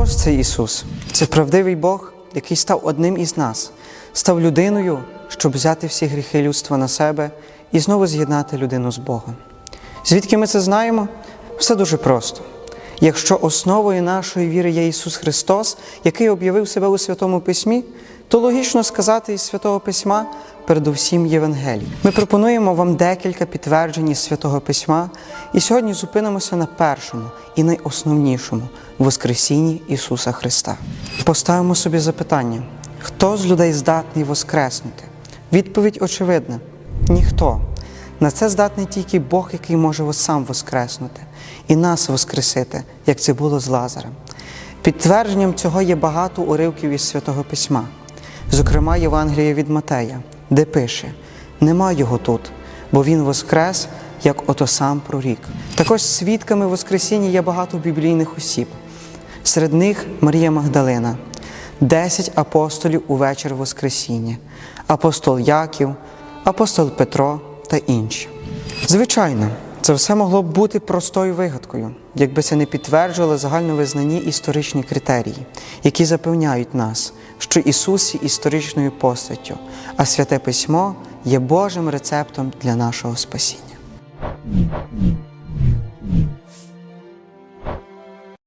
Хто ж цей Ісус? Це правдивий Бог, який став одним із нас, став людиною, щоб взяти всі гріхи людства на себе і знову з'єднати людину з Богом. Звідки ми це знаємо? Все дуже просто. Якщо основою нашої віри є Ісус Христос, який об'явив себе у Святому Письмі, то логічно сказати із Святого Письма передусім Євангелій. Ми пропонуємо вам декілька підтверджень із Святого Письма, і сьогодні зупинимося на першому і найосновнішому Воскресінні Ісуса Христа. Поставимо собі запитання: хто з людей здатний воскреснути? Відповідь очевидна: ніхто. На це здатний тільки Бог, який може сам воскреснути і нас воскресити, як це було з Лазарем. Підтвердженням цього є багато уривків із Святого Письма, зокрема Євангелія від Матея, де пише: Нема його тут, бо він воскрес, як ото сам прорік. Також свідками Воскресіння є багато біблійних осіб. Серед них Марія Магдалина, десять апостолів у вечір Воскресіння, апостол Яків, апостол Петро та інші. Звичайно, це все могло б бути простою вигадкою, якби це не підтверджували загальновизнані історичні критерії, які запевняють нас, що Ісус є історичною постаттю, а святе письмо є Божим рецептом для нашого спасіння.